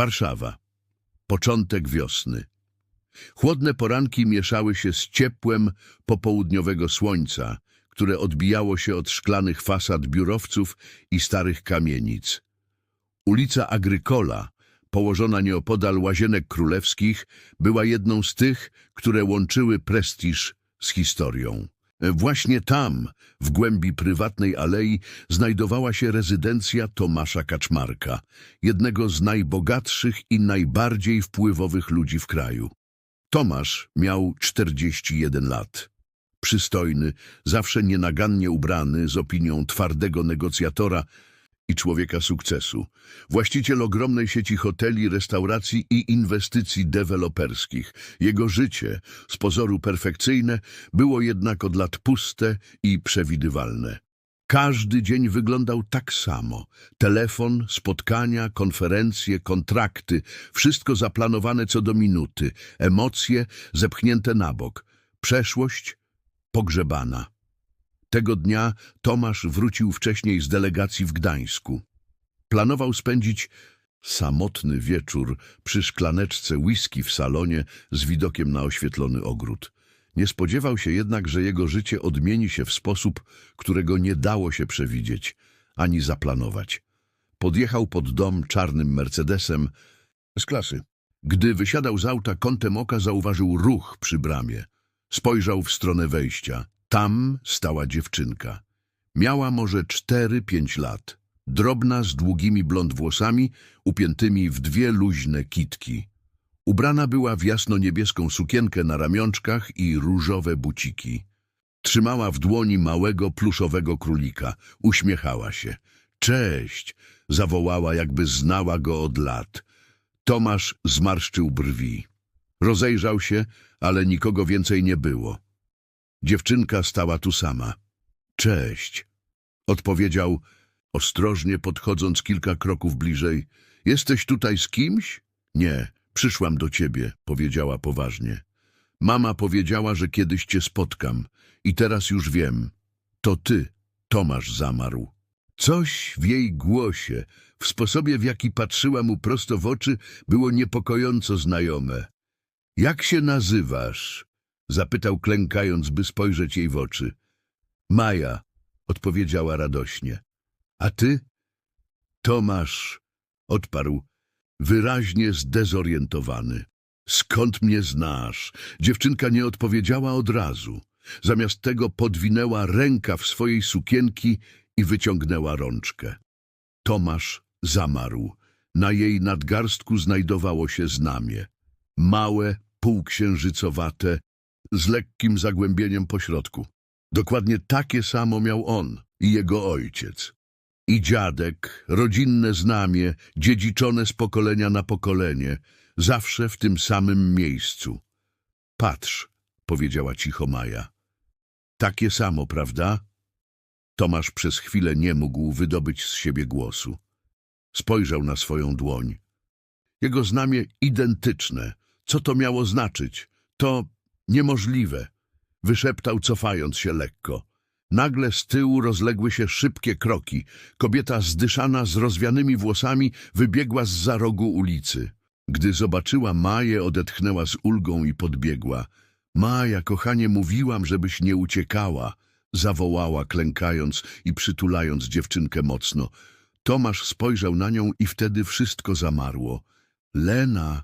Warszawa. Początek wiosny. Chłodne poranki mieszały się z ciepłem popołudniowego słońca, które odbijało się od szklanych fasad biurowców i starych kamienic. Ulica Agrykola, położona nieopodal Łazienek Królewskich, była jedną z tych, które łączyły prestiż z historią. Właśnie tam, w głębi prywatnej alei, znajdowała się rezydencja Tomasza Kaczmarka, jednego z najbogatszych i najbardziej wpływowych ludzi w kraju. Tomasz miał 41 lat. Przystojny, zawsze nienagannie ubrany, z opinią twardego negocjatora i człowieka sukcesu. Właściciel ogromnej sieci hoteli, restauracji i inwestycji deweloperskich. Jego życie, z pozoru perfekcyjne, było jednak od lat puste i przewidywalne. Każdy dzień wyglądał tak samo. Telefon, spotkania, konferencje, kontrakty, wszystko zaplanowane co do minuty, emocje zepchnięte na bok, przeszłość pogrzebana. Tego dnia Tomasz wrócił wcześniej z delegacji w Gdańsku. Planował spędzić samotny wieczór przy szklaneczce whisky w salonie z widokiem na oświetlony ogród. Nie spodziewał się jednak, że jego życie odmieni się w sposób, którego nie dało się przewidzieć ani zaplanować. Podjechał pod dom czarnym Mercedesem z klasy. Gdy wysiadał z auta, kątem oka zauważył ruch przy bramie. Spojrzał w stronę wejścia. Tam stała dziewczynka. Miała może cztery-pięć lat. Drobna, z długimi blond włosami, upiętymi w dwie luźne kitki. Ubrana była w jasno-niebieską sukienkę na ramionczkach i różowe buciki. Trzymała w dłoni małego, pluszowego królika. Uśmiechała się. Cześć! zawołała, jakby znała go od lat. Tomasz zmarszczył brwi. Rozejrzał się, ale nikogo więcej nie było. Dziewczynka stała tu sama. Cześć, odpowiedział, ostrożnie podchodząc kilka kroków bliżej. Jesteś tutaj z kimś? Nie, przyszłam do ciebie, powiedziała poważnie. Mama powiedziała, że kiedyś cię spotkam i teraz już wiem. To ty, Tomasz zamarł. Coś w jej głosie, w sposobie, w jaki patrzyła mu prosto w oczy, było niepokojąco znajome. Jak się nazywasz? Zapytał klękając, by spojrzeć jej w oczy. Maja, odpowiedziała radośnie. A ty? Tomasz, odparł, wyraźnie zdezorientowany. Skąd mnie znasz? Dziewczynka nie odpowiedziała od razu. Zamiast tego podwinęła rękaw swojej sukienki i wyciągnęła rączkę. Tomasz zamarł. Na jej nadgarstku znajdowało się znamie. Małe, półksiężycowate, z lekkim zagłębieniem pośrodku. Dokładnie takie samo miał on i jego ojciec. I dziadek, rodzinne znamie, dziedziczone z pokolenia na pokolenie, zawsze w tym samym miejscu. Patrz, powiedziała cicho Maja. Takie samo, prawda? Tomasz przez chwilę nie mógł wydobyć z siebie głosu. Spojrzał na swoją dłoń. Jego znamie identyczne. Co to miało znaczyć? To niemożliwe. Wyszeptał, cofając się lekko. Nagle z tyłu rozległy się szybkie kroki. Kobieta zdyszana z rozwianymi włosami wybiegła z za rogu ulicy. Gdy zobaczyła Maję, odetchnęła z ulgą i podbiegła. Maja, kochanie, mówiłam, żebyś nie uciekała. Zawołała, klękając i przytulając dziewczynkę mocno. Tomasz spojrzał na nią i wtedy wszystko zamarło. Lena,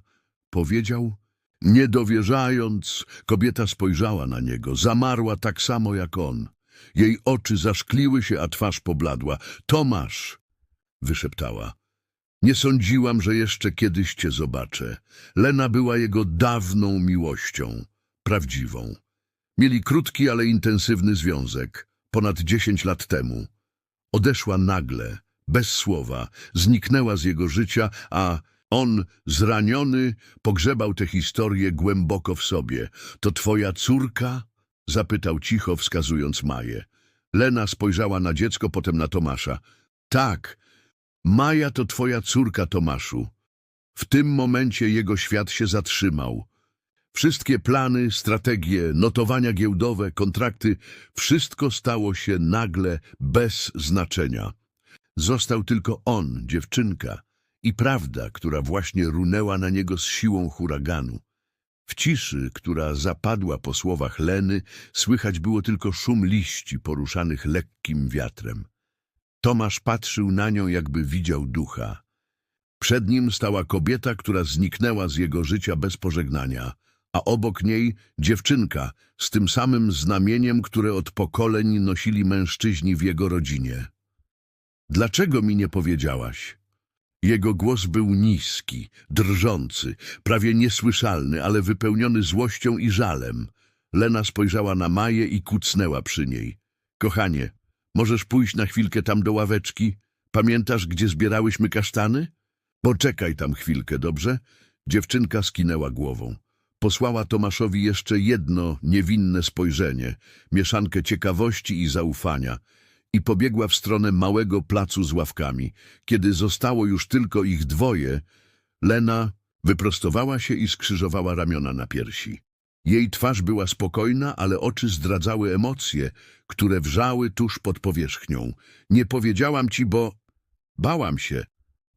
powiedział, nie dowierzając, kobieta spojrzała na niego. Zamarła tak samo jak on. Jej oczy zaszkliły się, a twarz pobladła. Tomasz, wyszeptała. Nie sądziłam, że jeszcze kiedyś cię zobaczę. Lena była jego dawną miłością, prawdziwą. Mieli krótki, ale intensywny związek, ponad dziesięć lat temu. Odeszła nagle, bez słowa, zniknęła z jego życia, a on, zraniony, pogrzebał tę historię głęboko w sobie. To twoja córka? Zapytał cicho, wskazując Maję. Lena spojrzała na dziecko, potem na Tomasza. Tak, Maja to twoja córka, Tomaszu. W tym momencie jego świat się zatrzymał. Wszystkie plany, strategie, notowania giełdowe, kontrakty, wszystko stało się nagle bez znaczenia. Został tylko on, dziewczynka, i prawda, która właśnie runęła na niego z siłą huraganu. W ciszy, która zapadła po słowach Leny, słychać było tylko szum liści poruszanych lekkim wiatrem. Tomasz patrzył na nią, jakby widział ducha. Przed nim stała kobieta, która zniknęła z jego życia bez pożegnania, a obok niej dziewczynka z tym samym znamieniem, które od pokoleń nosili mężczyźni w jego rodzinie. Dlaczego mi nie powiedziałaś? Jego głos był niski, drżący, prawie niesłyszalny, ale wypełniony złością i żalem. Lena spojrzała na Maję i kucnęła przy niej. Kochanie, możesz pójść na chwilkę tam do ławeczki? Pamiętasz, gdzie zbierałyśmy kasztany? Poczekaj tam chwilkę, dobrze? Dziewczynka skinęła głową. Posłała Tomaszowi jeszcze jedno niewinne spojrzenie, mieszankę ciekawości i zaufania i pobiegła w stronę małego placu z ławkami. Kiedy zostało już tylko ich dwoje, Lena wyprostowała się i skrzyżowała ramiona na piersi. Jej twarz była spokojna, ale oczy zdradzały emocje, które wrzały tuż pod powierzchnią. Nie powiedziałam ci, bo... Bałam się.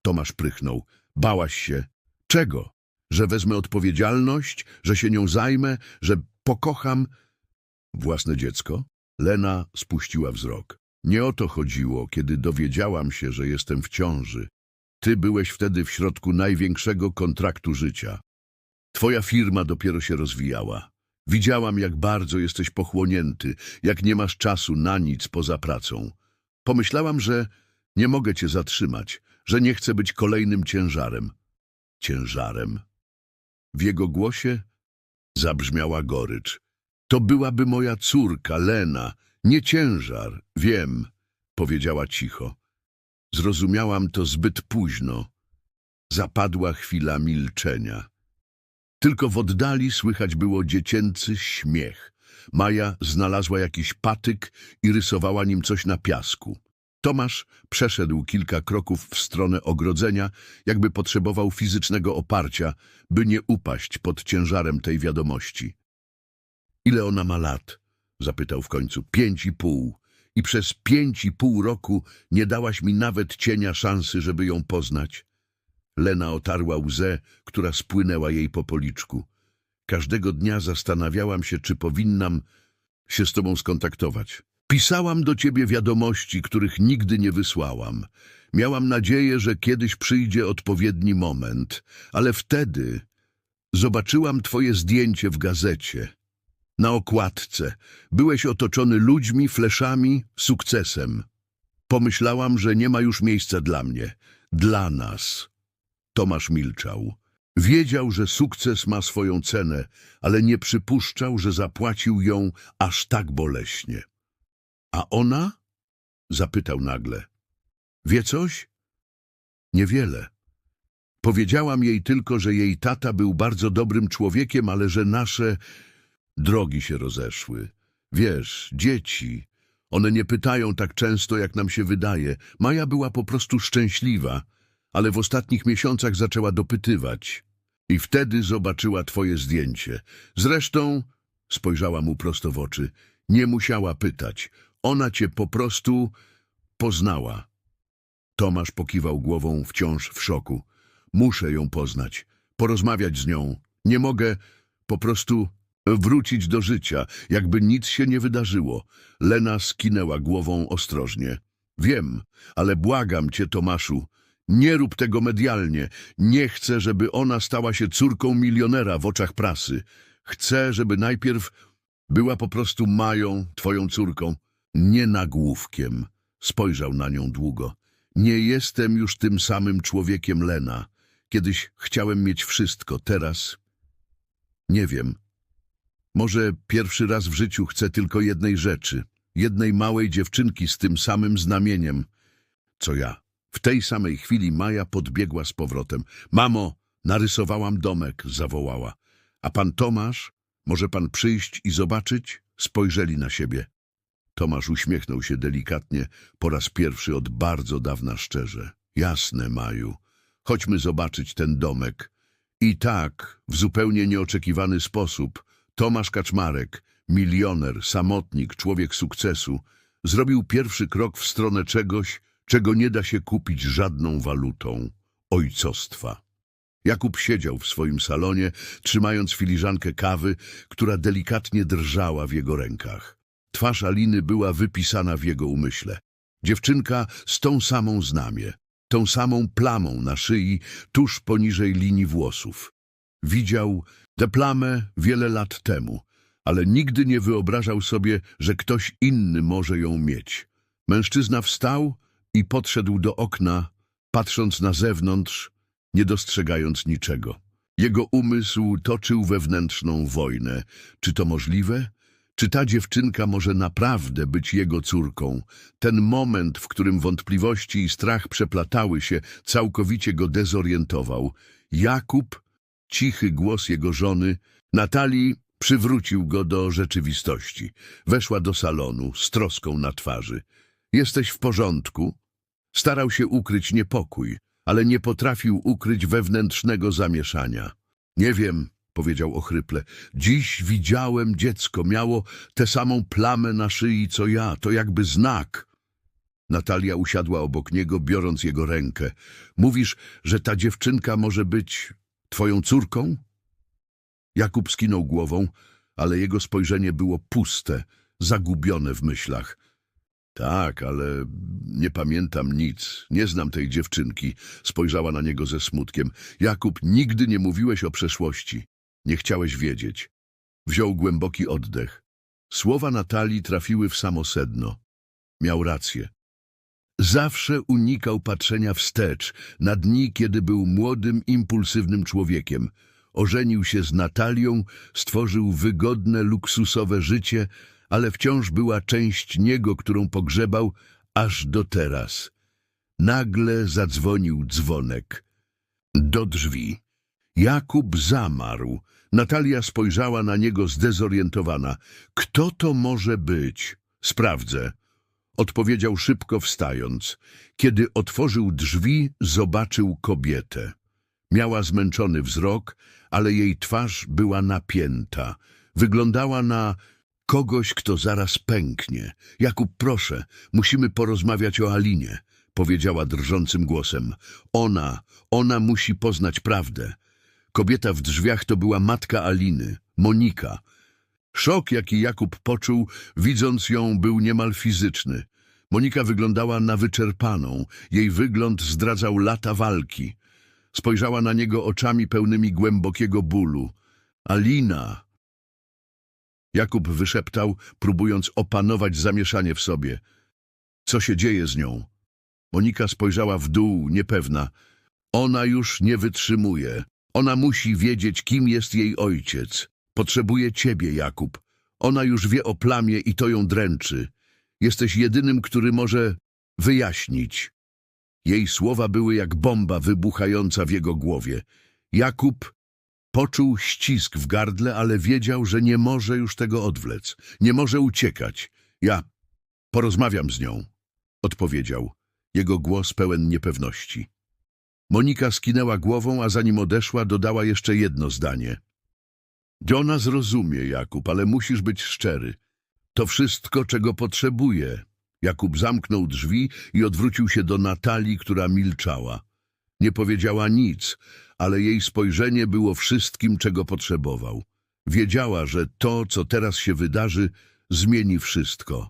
Tomasz prychnął. Bałaś się. Czego? Że wezmę odpowiedzialność, że się nią zajmę, że pokocham własne dziecko? Lena spuściła wzrok. Nie o to chodziło, kiedy dowiedziałam się, że jestem w ciąży. Ty byłeś wtedy w środku największego kontraktu życia. Twoja firma dopiero się rozwijała. Widziałam, jak bardzo jesteś pochłonięty, jak nie masz czasu na nic poza pracą. Pomyślałam, że nie mogę cię zatrzymać, że nie chcę być kolejnym ciężarem. Ciężarem? W jego głosie zabrzmiała gorycz. To byłaby moja córka, Lena, nie ciężar, wiem, powiedziała cicho. Zrozumiałam to zbyt późno. Zapadła chwila milczenia. Tylko w oddali słychać było dziecięcy śmiech. Maja znalazła jakiś patyk i rysowała nim coś na piasku. Tomasz przeszedł kilka kroków w stronę ogrodzenia, jakby potrzebował fizycznego oparcia, by nie upaść pod ciężarem tej wiadomości. Ile ona ma lat? Zapytał w końcu. Pięć i pół. I przez pięć i pół roku nie dałaś mi nawet cienia szansy, żeby ją poznać. Lena otarła łzę, która spłynęła jej po policzku. Każdego dnia zastanawiałam się, czy powinnam się z tobą skontaktować. Pisałam do ciebie wiadomości, których nigdy nie wysłałam. Miałam nadzieję, że kiedyś przyjdzie odpowiedni moment, ale wtedy zobaczyłam twoje zdjęcie w gazecie. Na okładce byłeś otoczony ludźmi, fleszami, sukcesem. Pomyślałam, że nie ma już miejsca dla mnie, dla nas. Tomasz milczał. Wiedział, że sukces ma swoją cenę, ale nie przypuszczał, że zapłacił ją aż tak boleśnie. A ona? Zapytał nagle. Wie coś? Niewiele. Powiedziałam jej tylko, że jej tata był bardzo dobrym człowiekiem, ale że nasze drogi się rozeszły. Wiesz, dzieci, one nie pytają tak często, jak nam się wydaje. Maja była po prostu szczęśliwa, ale w ostatnich miesiącach zaczęła dopytywać. I wtedy zobaczyła twoje zdjęcie. Zresztą, spojrzała mu prosto w oczy, nie musiała pytać. Ona cię po prostu poznała. Tomasz pokiwał głową wciąż w szoku. Muszę ją poznać, porozmawiać z nią. Nie mogę po prostu wrócić do życia, jakby nic się nie wydarzyło. Lena skinęła głową ostrożnie. Wiem, ale błagam cię, Tomaszu, nie rób tego medialnie. Nie chcę, żeby ona stała się córką milionera w oczach prasy. Chcę, żeby najpierw była po prostu Mają, twoją córką, nie nagłówkiem. Spojrzał na nią długo. Nie jestem już tym samym człowiekiem Lena. Kiedyś chciałem mieć wszystko, teraz... Nie wiem. Może pierwszy raz w życiu chcę tylko jednej rzeczy. Jednej małej dziewczynki z tym samym znamieniem, co ja. W tej samej chwili Maja podbiegła z powrotem. Mamo, narysowałam domek, zawołała. A pan Tomasz? Może pan przyjść i zobaczyć? Spojrzeli na siebie. Tomasz uśmiechnął się delikatnie, po raz pierwszy od bardzo dawna szczerze. Jasne, Maju. Chodźmy zobaczyć ten domek. I tak, w zupełnie nieoczekiwany sposób, Tomasz Kaczmarek, milioner, samotnik, człowiek sukcesu, zrobił pierwszy krok w stronę czegoś, czego nie da się kupić żadną walutą. ojcostwa. Jakub siedział w swoim salonie, trzymając filiżankę kawy, która delikatnie drżała w jego rękach. Twarz Aliny była wypisana w jego umyśle. Dziewczynka z tą samą znamię, tą samą plamą na szyi, tuż poniżej linii włosów. Widział tę plamę wiele lat temu, ale nigdy nie wyobrażał sobie, że ktoś inny może ją mieć. Mężczyzna wstał i podszedł do okna, patrząc na zewnątrz, nie dostrzegając niczego. Jego umysł toczył wewnętrzną wojnę. Czy to możliwe? Czy ta dziewczynka może naprawdę być jego córką? Ten moment, w którym wątpliwości i strach przeplatały się, całkowicie go dezorientował. Jakub, cichy głos jego żony, Natalii, przywrócił go do rzeczywistości. Weszła do salonu z troską na twarzy. Jesteś w porządku? Starał się ukryć niepokój, ale nie potrafił ukryć wewnętrznego zamieszania. Nie wiem, powiedział ochryple. Dziś widziałem dziecko, miało tę samą plamę na szyi co ja, to jakby znak. Natalia usiadła obok niego, biorąc jego rękę. Mówisz, że ta dziewczynka może być twoją córką? Jakub skinął głową, ale jego spojrzenie było puste, zagubione w myślach. Tak, ale nie pamiętam nic, nie znam tej dziewczynki. Spojrzała na niego ze smutkiem. Jakub, nigdy nie mówiłeś o przeszłości. Nie chciałeś wiedzieć. Wziął głęboki oddech. Słowa Natalii trafiły w samo sedno. Miał rację. Zawsze unikał patrzenia wstecz, na dni, kiedy był młodym, impulsywnym człowiekiem. Ożenił się z Natalią, stworzył wygodne, luksusowe życie, ale wciąż była część niego, którą pogrzebał aż do teraz. Nagle zadzwonił dzwonek. Do drzwi. Jakub zamarł. Natalia spojrzała na niego zdezorientowana. Kto to może być? Sprawdzę. Odpowiedział szybko wstając. Kiedy otworzył drzwi, zobaczył kobietę. Miała zmęczony wzrok, ale jej twarz była napięta. Wyglądała na kogoś, kto zaraz pęknie. Jakub, proszę, musimy porozmawiać o Alinie, powiedziała drżącym głosem. Ona, ona musi poznać prawdę. Kobieta w drzwiach to była matka Aliny, Monika. Szok, jaki Jakub poczuł, widząc ją, był niemal fizyczny. Monika wyglądała na wyczerpaną. Jej wygląd zdradzał lata walki. Spojrzała na niego oczami pełnymi głębokiego bólu. Alina! Jakub wyszeptał, próbując opanować zamieszanie w sobie. Co się dzieje z nią? Monika spojrzała w dół, niepewna. Ona już nie wytrzymuje. Ona musi wiedzieć, kim jest jej ojciec. Potrzebuje ciebie, Jakub. Ona już wie o plamie i to ją dręczy. Jesteś jedynym, który może wyjaśnić. Jej słowa były jak bomba wybuchająca w jego głowie. Jakub poczuł ścisk w gardle, ale wiedział, że nie może już tego odwlec. Nie może uciekać. Ja porozmawiam z nią, odpowiedział. Jego głos pełen niepewności. Monika skinęła głową, a zanim odeszła, dodała jeszcze jedno zdanie. Ona zrozumie, Jakub, ale musisz być szczery. To wszystko, czego potrzebuje. Jakub zamknął drzwi i odwrócił się do Natalii, która milczała. Nie powiedziała nic, ale jej spojrzenie było wszystkim, czego potrzebował. Wiedziała, że to, co teraz się wydarzy, zmieni wszystko.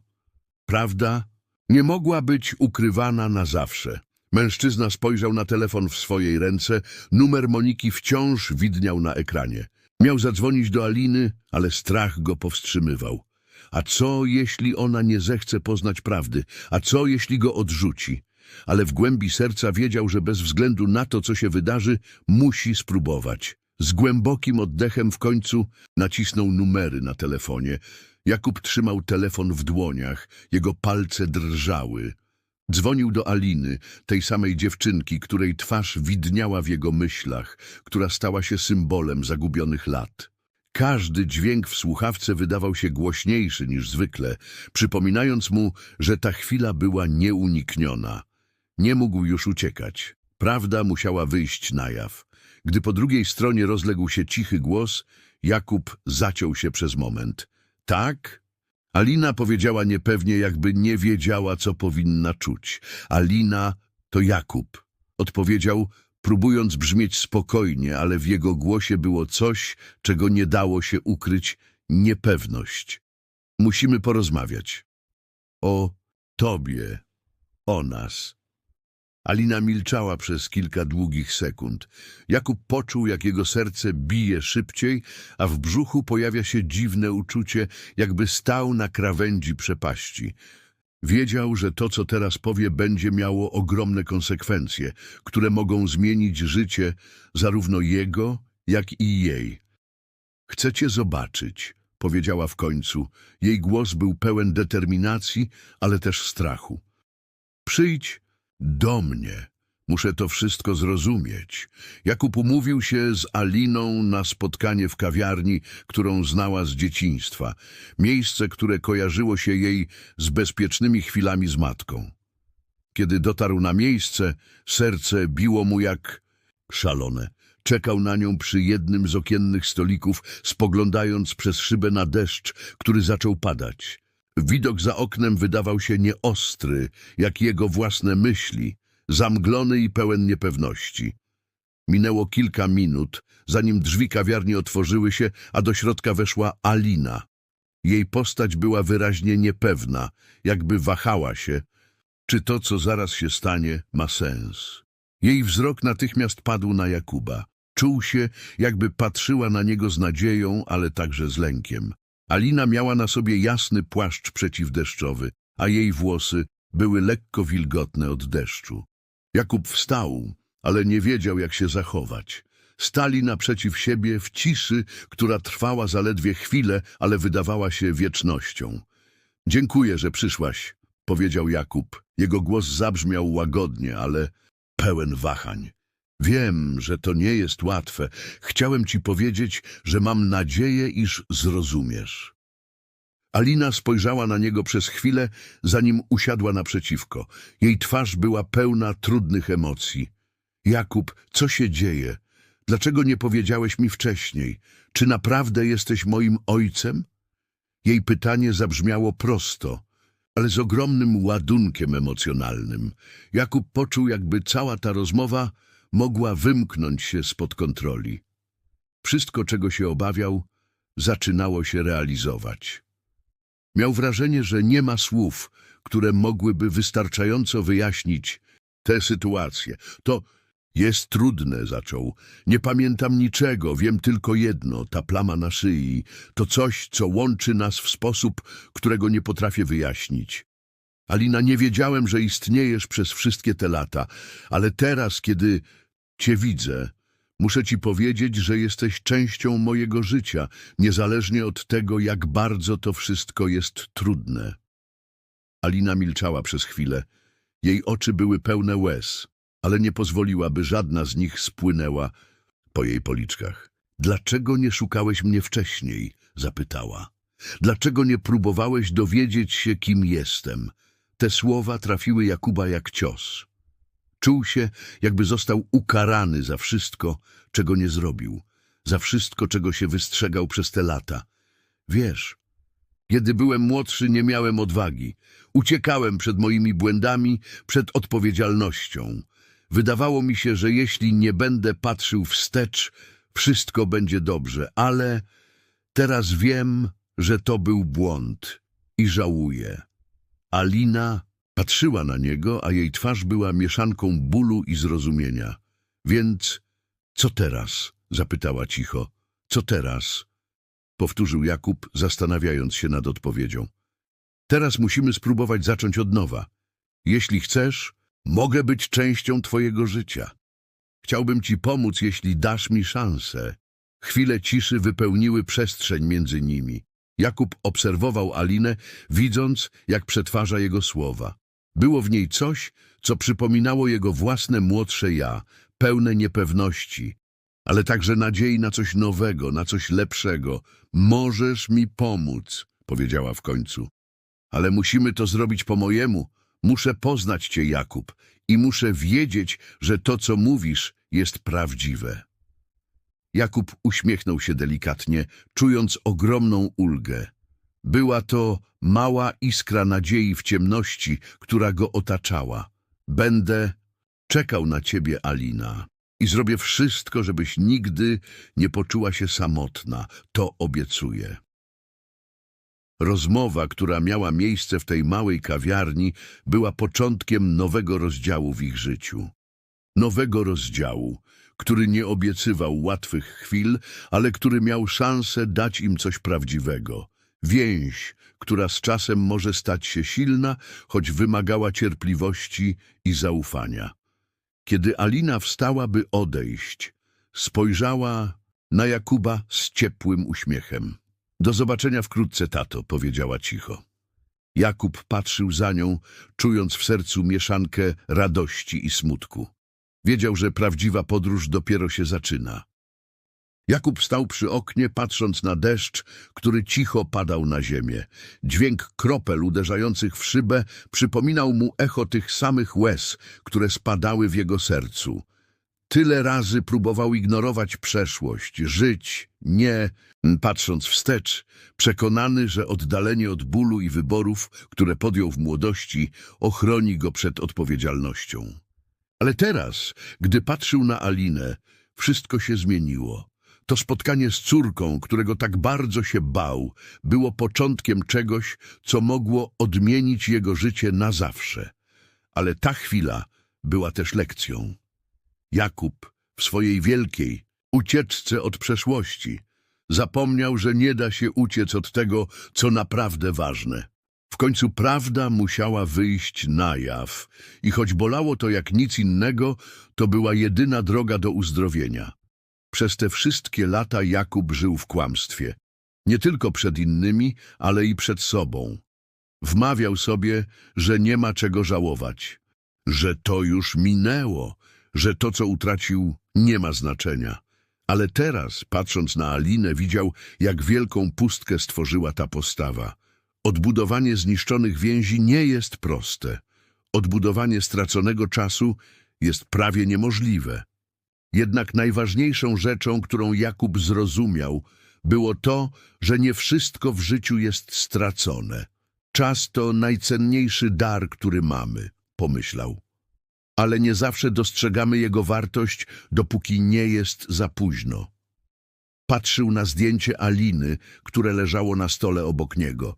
Prawda nie mogła być ukrywana na zawsze. Mężczyzna spojrzał na telefon w swojej ręce. Numer Moniki wciąż widniał na ekranie. Miał zadzwonić do Aliny, ale strach go powstrzymywał. A co, jeśli ona nie zechce poznać prawdy? A co, jeśli go odrzuci? Ale w głębi serca wiedział, że bez względu na to, co się wydarzy, musi spróbować. Z głębokim oddechem w końcu nacisnął numery na telefonie. Jakub trzymał telefon w dłoniach, jego palce drżały. Dzwonił do Aliny, tej samej dziewczynki, której twarz widniała w jego myślach, która stała się symbolem zagubionych lat. Każdy dźwięk w słuchawce wydawał się głośniejszy niż zwykle, przypominając mu, że ta chwila była nieunikniona. Nie mógł już uciekać. Prawda musiała wyjść na jaw. Gdy po drugiej stronie rozległ się cichy głos, Jakub zaciął się przez moment. Tak? Alina powiedziała niepewnie, jakby nie wiedziała, co powinna czuć. Alina to Jakub. Odpowiedział, próbując brzmieć spokojnie, ale w jego głosie było coś, czego nie dało się ukryć niepewność. Musimy porozmawiać. O tobie, o nas. Alina milczała przez kilka długich sekund. Jakub poczuł, jak jego serce bije szybciej, a w brzuchu pojawia się dziwne uczucie, jakby stał na krawędzi przepaści. Wiedział, że to, co teraz powie, będzie miało ogromne konsekwencje, które mogą zmienić życie zarówno jego, jak i jej. Chcę cię zobaczyć, powiedziała w końcu. Jej głos był pełen determinacji, ale też strachu. Przyjdź do mnie. Muszę to wszystko zrozumieć. Jakub umówił się z Aliną na spotkanie w kawiarni, którą znała z dzieciństwa. Miejsce, które kojarzyło się jej z bezpiecznymi chwilami z matką. Kiedy dotarł na miejsce, serce biło mu jak szalone. Czekał na nią przy jednym z okiennych stolików, spoglądając przez szybę na deszcz, który zaczął padać. Widok za oknem wydawał się nieostry, jak jego własne myśli, zamglony i pełen niepewności. Minęło kilka minut, zanim drzwi kawiarni otworzyły się, a do środka weszła Alina. Jej postać była wyraźnie niepewna, jakby wahała się, czy to, co zaraz się stanie, ma sens. Jej wzrok natychmiast padł na Jakuba. Czuł się, jakby patrzyła na niego z nadzieją, ale także z lękiem. Alina miała na sobie jasny płaszcz przeciwdeszczowy, a jej włosy były lekko wilgotne od deszczu. Jakub wstał, ale nie wiedział, jak się zachować. Stali naprzeciw siebie w ciszy, która trwała zaledwie chwilę, ale wydawała się wiecznością. Dziękuję, że przyszłaś, powiedział Jakub. Jego głos zabrzmiał łagodnie, ale pełen wahań. Wiem, że to nie jest łatwe. Chciałem ci powiedzieć, że mam nadzieję, iż zrozumiesz. Alina spojrzała na niego przez chwilę, zanim usiadła naprzeciwko. Jej twarz była pełna trudnych emocji. Jakub, co się dzieje? Dlaczego nie powiedziałeś mi wcześniej? Czy naprawdę jesteś moim ojcem? Jej pytanie zabrzmiało prosto, ale z ogromnym ładunkiem emocjonalnym. Jakub poczuł, jakby cała ta rozmowa mogła wymknąć się spod kontroli. Wszystko, czego się obawiał, zaczynało się realizować. Miał wrażenie, że nie ma słów, które mogłyby wystarczająco wyjaśnić tę sytuację. To jest trudne, zaczął. Nie pamiętam niczego, wiem tylko jedno, ta plama na szyi. To coś, co łączy nas w sposób, którego nie potrafię wyjaśnić. Alina, nie wiedziałem, że istniejesz przez wszystkie te lata, ale teraz, kiedy cię widzę, muszę ci powiedzieć, że jesteś częścią mojego życia, niezależnie od tego, jak bardzo to wszystko jest trudne. Alina milczała przez chwilę. Jej oczy były pełne łez, ale nie pozwoliła, by żadna z nich spłynęła po jej policzkach. Dlaczego nie szukałeś mnie wcześniej? zapytała. Dlaczego nie próbowałeś dowiedzieć się, kim jestem? Te słowa trafiły Jakuba jak cios. Czuł się, jakby został ukarany za wszystko, czego nie zrobił, za wszystko, czego się wystrzegał przez te lata. Wiesz, kiedy byłem młodszy, nie miałem odwagi. Uciekałem przed moimi błędami, przed odpowiedzialnością. Wydawało mi się, że jeśli nie będę patrzył wstecz, wszystko będzie dobrze, ale teraz wiem, że to był błąd i żałuję. Alina patrzyła na niego, a jej twarz była mieszanką bólu i zrozumienia. Więc co teraz? zapytała cicho. Co teraz? Powtórzył Jakub, zastanawiając się nad odpowiedzią. Teraz musimy spróbować zacząć od nowa. Jeśli chcesz, mogę być częścią twojego życia. Chciałbym ci pomóc, jeśli dasz mi szansę. Chwile ciszy wypełniły przestrzeń między nimi. Jakub obserwował Alinę, widząc, jak przetwarza jego słowa. Było w niej coś, co przypominało jego własne młodsze ja, pełne niepewności, ale także nadziei na coś nowego, na coś lepszego. Możesz mi pomóc, powiedziała w końcu. Ale musimy to zrobić po mojemu. Muszę poznać cię, Jakub, i muszę wiedzieć, że to, co mówisz, jest prawdziwe. Jakub uśmiechnął się delikatnie, czując ogromną ulgę. Była to mała iskra nadziei w ciemności, która go otaczała. Będę czekał na ciebie, Alina. I zrobię wszystko, żebyś nigdy nie poczuła się samotna. To obiecuję. Rozmowa, która miała miejsce w tej małej kawiarni, była początkiem nowego rozdziału w ich życiu. Nowego rozdziału, który nie obiecywał łatwych chwil, ale który miał szansę dać im coś prawdziwego. Więź, która z czasem może stać się silna, choć wymagała cierpliwości i zaufania. Kiedy Alina wstała, by odejść, spojrzała na Jakuba z ciepłym uśmiechem. Do zobaczenia wkrótce, tato, powiedziała cicho. Jakub patrzył za nią, czując w sercu mieszankę radości i smutku. Wiedział, że prawdziwa podróż dopiero się zaczyna. Jakub stał przy oknie, patrząc na deszcz, który cicho padał na ziemię. Dźwięk kropel uderzających w szybę przypominał mu echo tych samych łez, które spadały w jego sercu. Tyle razy próbował ignorować przeszłość, żyć, nie, patrząc wstecz, przekonany, że oddalenie od bólu i wyborów, które podjął w młodości, ochroni go przed odpowiedzialnością. Ale teraz, gdy patrzył na Alinę, wszystko się zmieniło. To spotkanie z córką, którego tak bardzo się bał, było początkiem czegoś, co mogło odmienić jego życie na zawsze. Ale ta chwila była też lekcją. Jakub w swojej wielkiej ucieczce od przeszłości zapomniał, że nie da się uciec od tego, co naprawdę ważne. W końcu prawda musiała wyjść na jaw i choć bolało to jak nic innego, to była jedyna droga do uzdrowienia. Przez te wszystkie lata Jakub żył w kłamstwie. Nie tylko przed innymi, ale i przed sobą. Wmawiał sobie, że nie ma czego żałować, że to już minęło, że to, co utracił, nie ma znaczenia. Ale teraz, patrząc na Alinę, widział, jak wielką pustkę stworzyła ta postawa. Odbudowanie zniszczonych więzi nie jest proste. Odbudowanie straconego czasu jest prawie niemożliwe. Jednak najważniejszą rzeczą, którą Jakub zrozumiał, było to, że nie wszystko w życiu jest stracone. Czas to najcenniejszy dar, który mamy, pomyślał. Ale nie zawsze dostrzegamy jego wartość, dopóki nie jest za późno. Patrzył na zdjęcie Aliny, które leżało na stole obok niego.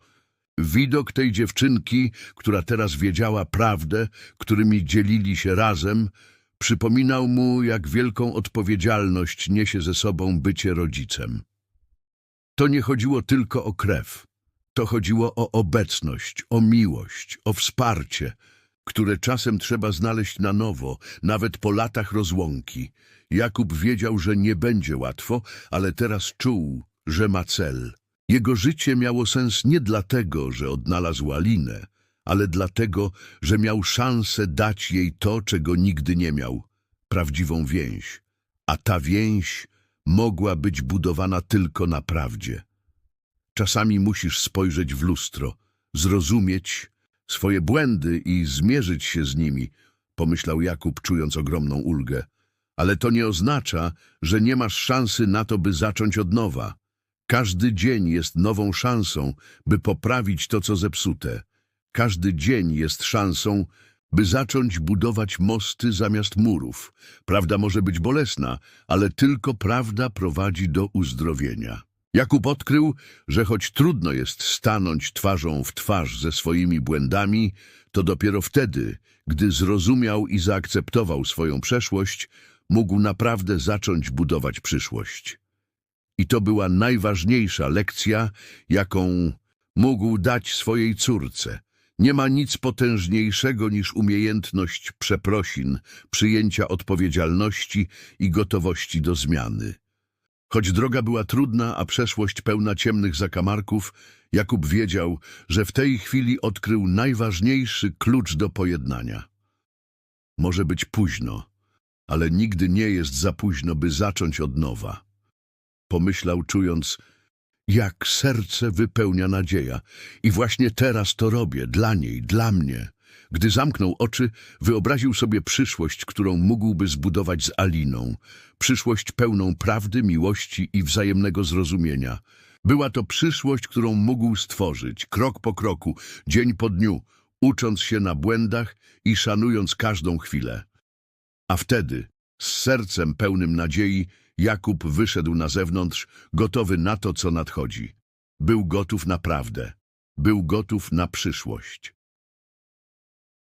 Widok tej dziewczynki, która teraz wiedziała prawdę, którymi dzielili się razem, przypominał mu, jak wielką odpowiedzialność niesie ze sobą bycie rodzicem. To nie chodziło tylko o krew. To chodziło o obecność, o miłość, o wsparcie, które czasem trzeba znaleźć na nowo, nawet po latach rozłąki. Jakub wiedział, że nie będzie łatwo, ale teraz czuł, że ma cel. Jego życie miało sens nie dlatego, że odnalazł Alinę, ale dlatego, że miał szansę dać jej to, czego nigdy nie miał prawdziwą więź. A ta więź mogła być budowana tylko na prawdzie. Czasami musisz spojrzeć w lustro, zrozumieć swoje błędy i zmierzyć się z nimi, pomyślał Jakub, czując ogromną ulgę. Ale to nie oznacza, że nie masz szansy na to, by zacząć od nowa. Każdy dzień jest nową szansą, by poprawić to, co zepsute. Każdy dzień jest szansą, by zacząć budować mosty zamiast murów. Prawda może być bolesna, ale tylko prawda prowadzi do uzdrowienia. Jakub odkrył, że choć trudno jest stanąć twarzą w twarz ze swoimi błędami, to dopiero wtedy, gdy zrozumiał i zaakceptował swoją przeszłość, mógł naprawdę zacząć budować przyszłość. I to była najważniejsza lekcja, jaką mógł dać swojej córce. Nie ma nic potężniejszego niż umiejętność przeprosin, przyjęcia odpowiedzialności i gotowości do zmiany. Choć droga była trudna, a przeszłość pełna ciemnych zakamarków, Jakub wiedział, że w tej chwili odkrył najważniejszy klucz do pojednania. Może być późno, ale nigdy nie jest za późno, by zacząć od nowa. Pomyślał, czując, jak serce wypełnia nadzieja. I właśnie teraz to robię, dla niej, dla mnie. Gdy zamknął oczy, wyobraził sobie przyszłość, którą mógłby zbudować z Aliną. Przyszłość pełną prawdy, miłości i wzajemnego zrozumienia. Była to przyszłość, którą mógł stworzyć, krok po kroku, dzień po dniu, ucząc się na błędach i szanując każdą chwilę. A wtedy, Z sercem pełnym nadziei Jakub wyszedł na zewnątrz, gotowy na to, co nadchodzi. Był gotów naprawdę. Był gotów na przyszłość.